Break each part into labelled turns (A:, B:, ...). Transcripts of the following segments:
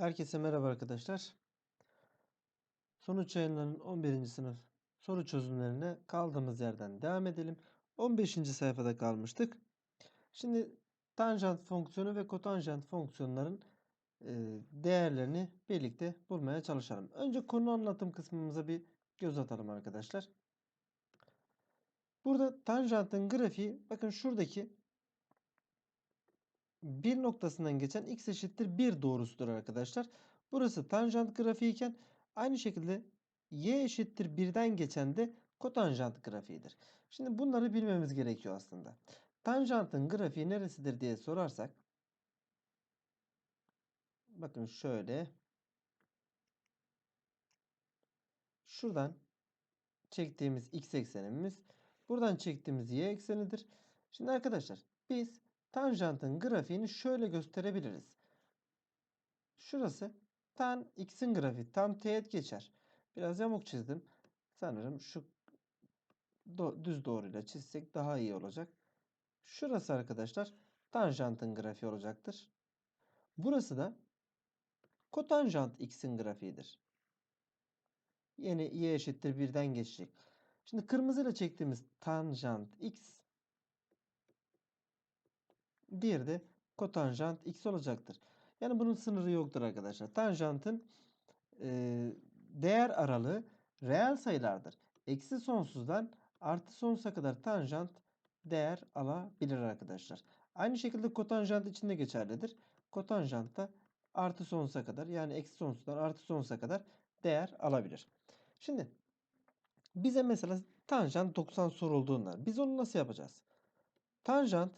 A: Herkese merhaba arkadaşlar. Sonuç yayınlarının 11. sınıf soru çözümlerine kaldığımız yerden devam edelim. 15. sayfada kalmıştık. Şimdi tanjant fonksiyonu ve kotanjant fonksiyonların değerlerini birlikte bulmaya çalışalım. Önce konu anlatım kısmımıza bir göz atalım arkadaşlar. Burada tanjantın grafiği bakın şuradaki bir noktasından geçen x eşittir 1 doğrusudur arkadaşlar. Burası tanjant grafiği iken aynı şekilde y eşittir 1'den geçen de kotanjant grafiğidir. Şimdi bunları bilmemiz gerekiyor aslında. Tanjantın grafiği neresidir diye sorarsak bakın şöyle şuradan çektiğimiz x eksenimiz buradan çektiğimiz y eksenidir. Şimdi arkadaşlar biz tanjantın grafiğini şöyle gösterebiliriz. Şurası tan x'in grafiği. Tam teğet geçer. Biraz yamuk çizdim. Sanırım şu do düz doğruyla çizsek daha iyi olacak. Şurası arkadaşlar tanjantın grafiği olacaktır. Burası da kotanjant x'in grafiğidir. Yeni y eşittir 1'den geçecek. Şimdi kırmızıyla çektiğimiz tanjant x diğeri de kotanjant x olacaktır. Yani bunun sınırı yoktur arkadaşlar. Tanjantın e, değer aralığı reel sayılardır. Eksi sonsuzdan artı sonsuza kadar tanjant değer alabilir arkadaşlar. Aynı şekilde kotanjant için de geçerlidir. Kotanjant da artı sonsuza kadar yani eksi sonsuzdan artı sonsuza kadar değer alabilir. Şimdi bize mesela tanjant 90 sorulduğunda biz onu nasıl yapacağız? Tanjant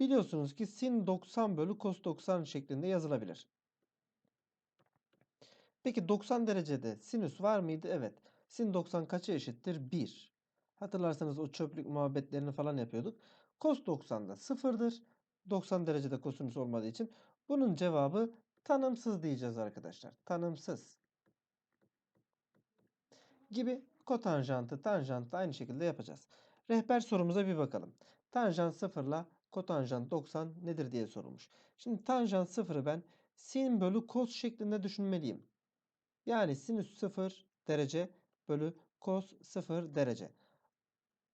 A: biliyorsunuz ki sin 90 bölü cos 90 şeklinde yazılabilir. Peki 90 derecede sinüs var mıydı? Evet. Sin 90 kaça eşittir? 1. Hatırlarsanız o çöplük muhabbetlerini falan yapıyorduk. Cos 90 da sıfırdır. 90 derecede kosinüs olmadığı için bunun cevabı tanımsız diyeceğiz arkadaşlar. Tanımsız. Gibi kotanjantı tanjantla aynı şekilde yapacağız. Rehber sorumuza bir bakalım. Tanjant 0 ile kotanjant 90 nedir diye sorulmuş. Şimdi tanjant 0'ı ben sin bölü cos şeklinde düşünmeliyim. Yani sinüs 0 derece bölü cos 0 derece.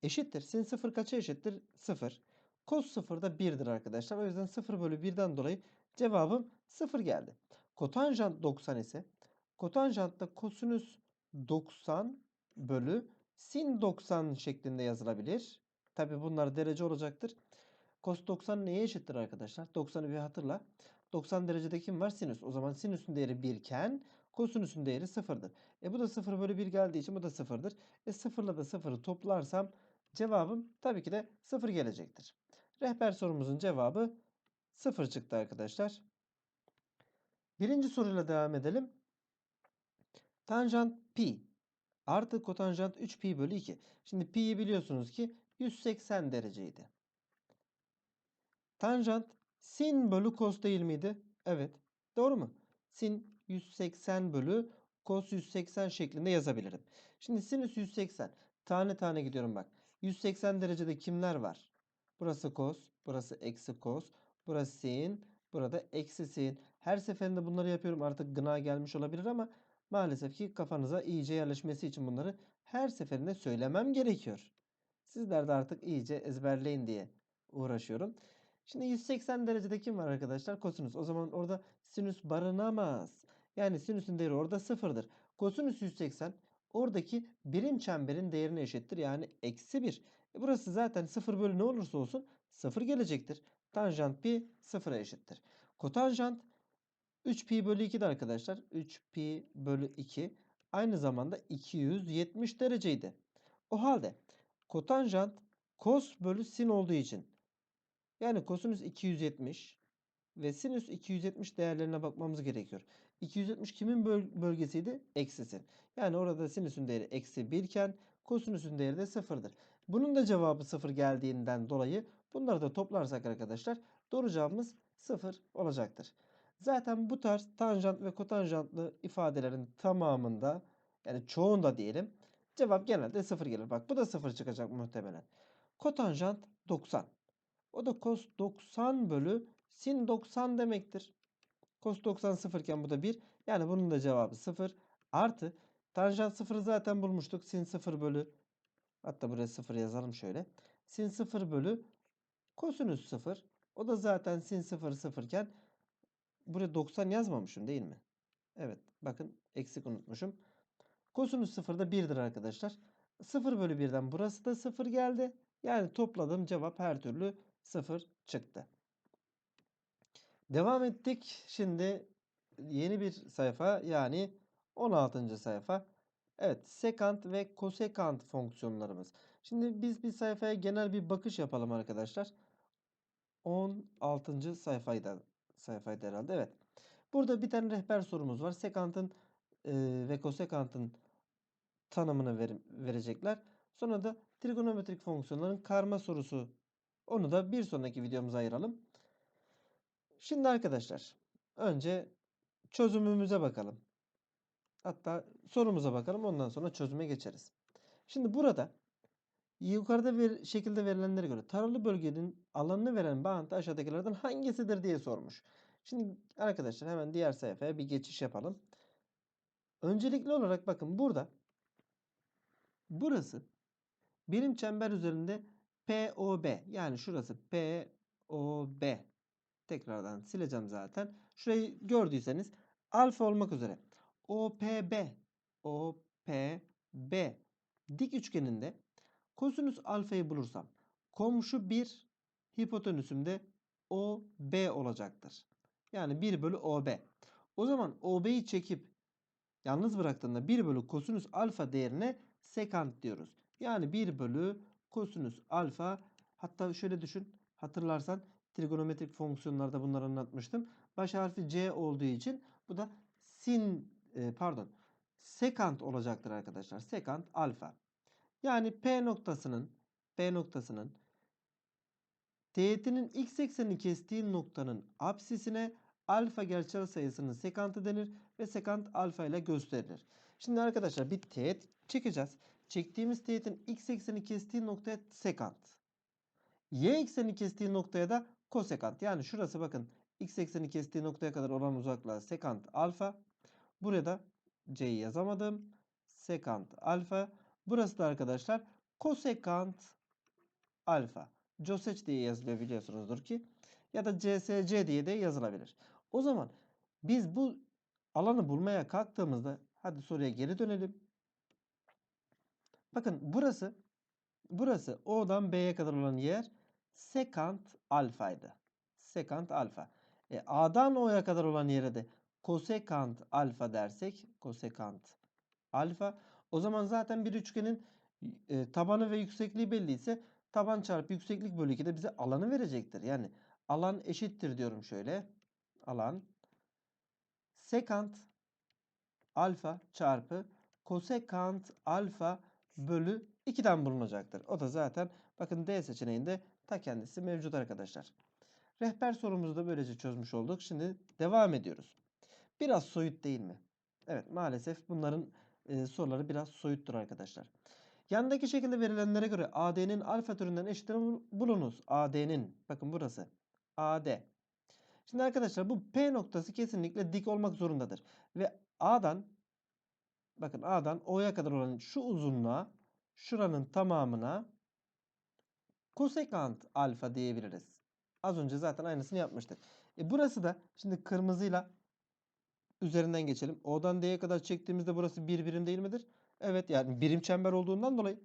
A: Eşittir. Sin 0 kaça eşittir? 0. Cos 0 da 1'dir arkadaşlar. O yüzden 0 bölü 1'den dolayı cevabım 0 geldi. Kotanjant 90 ise kotanjantta kosinüs 90 bölü sin 90 şeklinde yazılabilir. Tabi bunlar derece olacaktır. Cos 90 neye eşittir arkadaşlar? 90'ı bir hatırla. 90 derecede kim var? Sinüs. O zaman sinüsün değeri 1 iken kosinüsün değeri 0'dır. E bu da 0 bölü 1 geldiği için bu da 0'dır. E 0 ile de 0'ı toplarsam cevabım tabii ki de 0 gelecektir. Rehber sorumuzun cevabı 0 çıktı arkadaşlar. Birinci soruyla devam edelim. Tanjant pi artı kotanjant 3 pi bölü 2. Şimdi pi'yi biliyorsunuz ki 180 dereceydi. Tanjant sin bölü cos değil miydi? Evet. Doğru mu? Sin 180 bölü cos 180 şeklinde yazabilirim. Şimdi sinüs 180. Tane tane gidiyorum bak. 180 derecede kimler var? Burası cos, burası eksi cos, burası sin, burada eksi sin. Her seferinde bunları yapıyorum. Artık gına gelmiş olabilir ama maalesef ki kafanıza iyice yerleşmesi için bunları her seferinde söylemem gerekiyor. Sizler de artık iyice ezberleyin diye uğraşıyorum. Şimdi 180 derecede kim var arkadaşlar? Kosinüs. O zaman orada sinüs barınamaz. Yani sinüsün değeri orada sıfırdır. Kosinüs 180 oradaki birim çemberin değerine eşittir. Yani eksi 1. E burası zaten 0 bölü ne olursa olsun 0 gelecektir. Tanjant pi 0'a eşittir. Kotanjant 3 pi bölü 2'de arkadaşlar. 3 pi bölü 2 aynı zamanda 270 dereceydi. O halde kotanjant cos bölü sin olduğu için yani kosinüs 270 ve sinüs 270 değerlerine bakmamız gerekiyor. 270 kimin böl bölgesiydi? Eksisin. Yani orada sinüsün değeri eksi 1 iken kosinüsün değeri de 0'dır. Bunun da cevabı 0 geldiğinden dolayı bunları da toplarsak arkadaşlar doğru cevabımız 0 olacaktır. Zaten bu tarz tanjant ve kotanjantlı ifadelerin tamamında yani çoğunda diyelim cevap genelde 0 gelir. Bak bu da 0 çıkacak muhtemelen. Kotanjant 90. O da cos 90 bölü sin 90 demektir. Cos 90 0 iken bu da 1. Yani bunun da cevabı 0. Artı tanjant 0'ı zaten bulmuştuk. Sin 0 bölü hatta buraya 0 yazalım şöyle. Sin 0 bölü kosinüs 0. O da zaten sin 0 0 iken buraya 90 yazmamışım değil mi? Evet bakın eksik unutmuşum. Kosinüs 0 da 1'dir arkadaşlar. 0 bölü 1'den burası da 0 geldi. Yani topladığım cevap her türlü 0 çıktı. Devam ettik. Şimdi yeni bir sayfa yani 16. sayfa. Evet sekant ve kosekant fonksiyonlarımız. Şimdi biz bir sayfaya genel bir bakış yapalım arkadaşlar. 16. sayfaydı, sayfaydı herhalde. Evet. Burada bir tane rehber sorumuz var. Sekantın e, ve kosekantın tanımını ver, verecekler. Sonra da trigonometrik fonksiyonların karma sorusu. Onu da bir sonraki videomuza ayıralım. Şimdi arkadaşlar önce çözümümüze bakalım. Hatta sorumuza bakalım ondan sonra çözüme geçeriz. Şimdi burada yukarıda ver, şekilde verilenlere göre taralı bölgenin alanını veren bağıntı aşağıdakilerden hangisidir diye sormuş. Şimdi arkadaşlar hemen diğer sayfaya bir geçiş yapalım. Öncelikli olarak bakın burada burası birim çember üzerinde POB yani şurası POB tekrardan sileceğim zaten. Şurayı gördüyseniz alfa olmak üzere OPB OPB dik üçgeninde kosinüs alfayı bulursam komşu bir hipotenüsümde OB olacaktır. Yani 1 bölü OB. O zaman OB'yi çekip yalnız bıraktığında 1 bölü kosinüs alfa değerine sekant diyoruz. Yani 1 bölü kosinüs alfa hatta şöyle düşün hatırlarsan trigonometrik fonksiyonlarda bunları anlatmıştım. Baş harfi C olduğu için bu da sin e, pardon sekant olacaktır arkadaşlar. Sekant alfa. Yani P noktasının P noktasının teğetinin x eksenini kestiği noktanın apsisine alfa gerçel sayısının sekantı denir ve sekant alfa ile gösterilir. Şimdi arkadaşlar bir teğet çekeceğiz. Çektiğimiz teğetin x ekseni kestiği noktaya sekant. Y ekseni kestiği noktaya da kosekant. Yani şurası bakın x ekseni kestiği noktaya kadar olan uzaklığa sekant alfa. Buraya da c'yi yazamadım. Sekant alfa. Burası da arkadaşlar kosekant alfa. Coseç diye yazılıyor biliyorsunuzdur ki. Ya da CSC diye de yazılabilir. O zaman biz bu alanı bulmaya kalktığımızda hadi soruya geri dönelim. Bakın burası burası O'dan B'ye kadar olan yer sekant alfaydı. Sekant alfa. E, A'dan O'ya kadar olan yere de kosekant alfa dersek kosekant alfa. O zaman zaten bir üçgenin e, tabanı ve yüksekliği belliyse taban çarpı yükseklik bölü 2 de bize alanı verecektir. Yani alan eşittir diyorum şöyle. Alan sekant alfa çarpı kosekant alfa bölü 2'den bulunacaktır. O da zaten bakın D seçeneğinde ta kendisi mevcut arkadaşlar. Rehber sorumuzu da böylece çözmüş olduk. Şimdi devam ediyoruz. Biraz soyut değil mi? Evet maalesef bunların e, soruları biraz soyuttur arkadaşlar. Yandaki şekilde verilenlere göre AD'nin alfa türünden eşitini bulunuz. AD'nin bakın burası AD. Şimdi arkadaşlar bu P noktası kesinlikle dik olmak zorundadır. Ve A'dan bakın A'dan O'ya kadar olan şu uzunluğa şuranın tamamına kosekant alfa diyebiliriz. Az önce zaten aynısını yapmıştık. E burası da şimdi kırmızıyla üzerinden geçelim. O'dan D'ye kadar çektiğimizde burası bir birim değil midir? Evet yani birim çember olduğundan dolayı.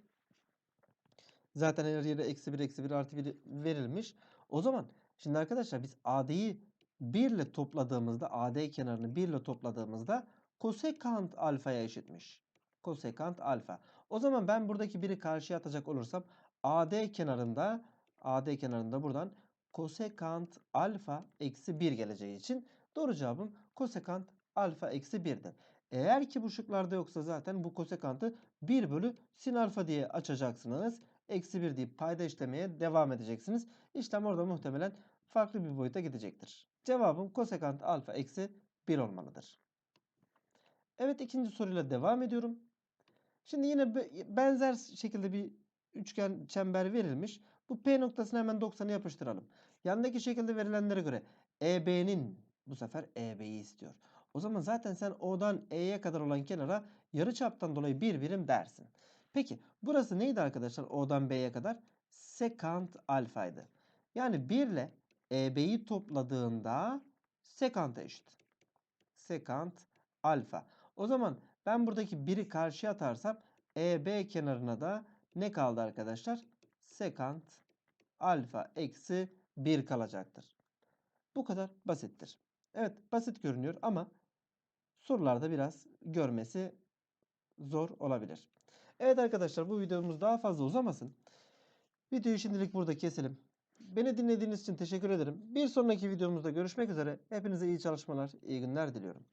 A: Zaten her yere eksi 1 eksi 1 artı 1 verilmiş. O zaman şimdi arkadaşlar biz AD'yi 1 ile topladığımızda AD kenarını 1 ile topladığımızda kosekant alfaya eşitmiş. Kosekant alfa. O zaman ben buradaki biri karşıya atacak olursam AD kenarında AD kenarında buradan kosekant alfa eksi 1 geleceği için doğru cevabım kosekant alfa eksi 1'dir. Eğer ki bu şıklarda yoksa zaten bu kosekantı 1 bölü sin alfa diye açacaksınız. Eksi 1 deyip payda işlemeye devam edeceksiniz. İşlem orada muhtemelen farklı bir boyuta gidecektir. Cevabım kosekant alfa eksi 1 olmalıdır. Evet ikinci soruyla devam ediyorum. Şimdi yine benzer şekilde bir üçgen çember verilmiş. Bu P noktasına hemen 90'ı yapıştıralım. Yandaki şekilde verilenlere göre EB'nin Bu sefer EB'yi istiyor. O zaman zaten sen O'dan E'ye kadar olan kenara yarıçaptan dolayı bir birim dersin. Peki burası neydi arkadaşlar O'dan B'ye kadar? Sekant alfaydı. Yani 1 ile EB'yi topladığında sekanta eşit. Sekant alfa. O zaman ben buradaki 1'i karşıya atarsam EB kenarına da ne kaldı arkadaşlar? Sekant alfa eksi 1 kalacaktır. Bu kadar basittir. Evet basit görünüyor ama sorularda biraz görmesi zor olabilir. Evet arkadaşlar bu videomuz daha fazla uzamasın. Videoyu şimdilik burada keselim. Beni dinlediğiniz için teşekkür ederim. Bir sonraki videomuzda görüşmek üzere. Hepinize iyi çalışmalar, iyi günler diliyorum.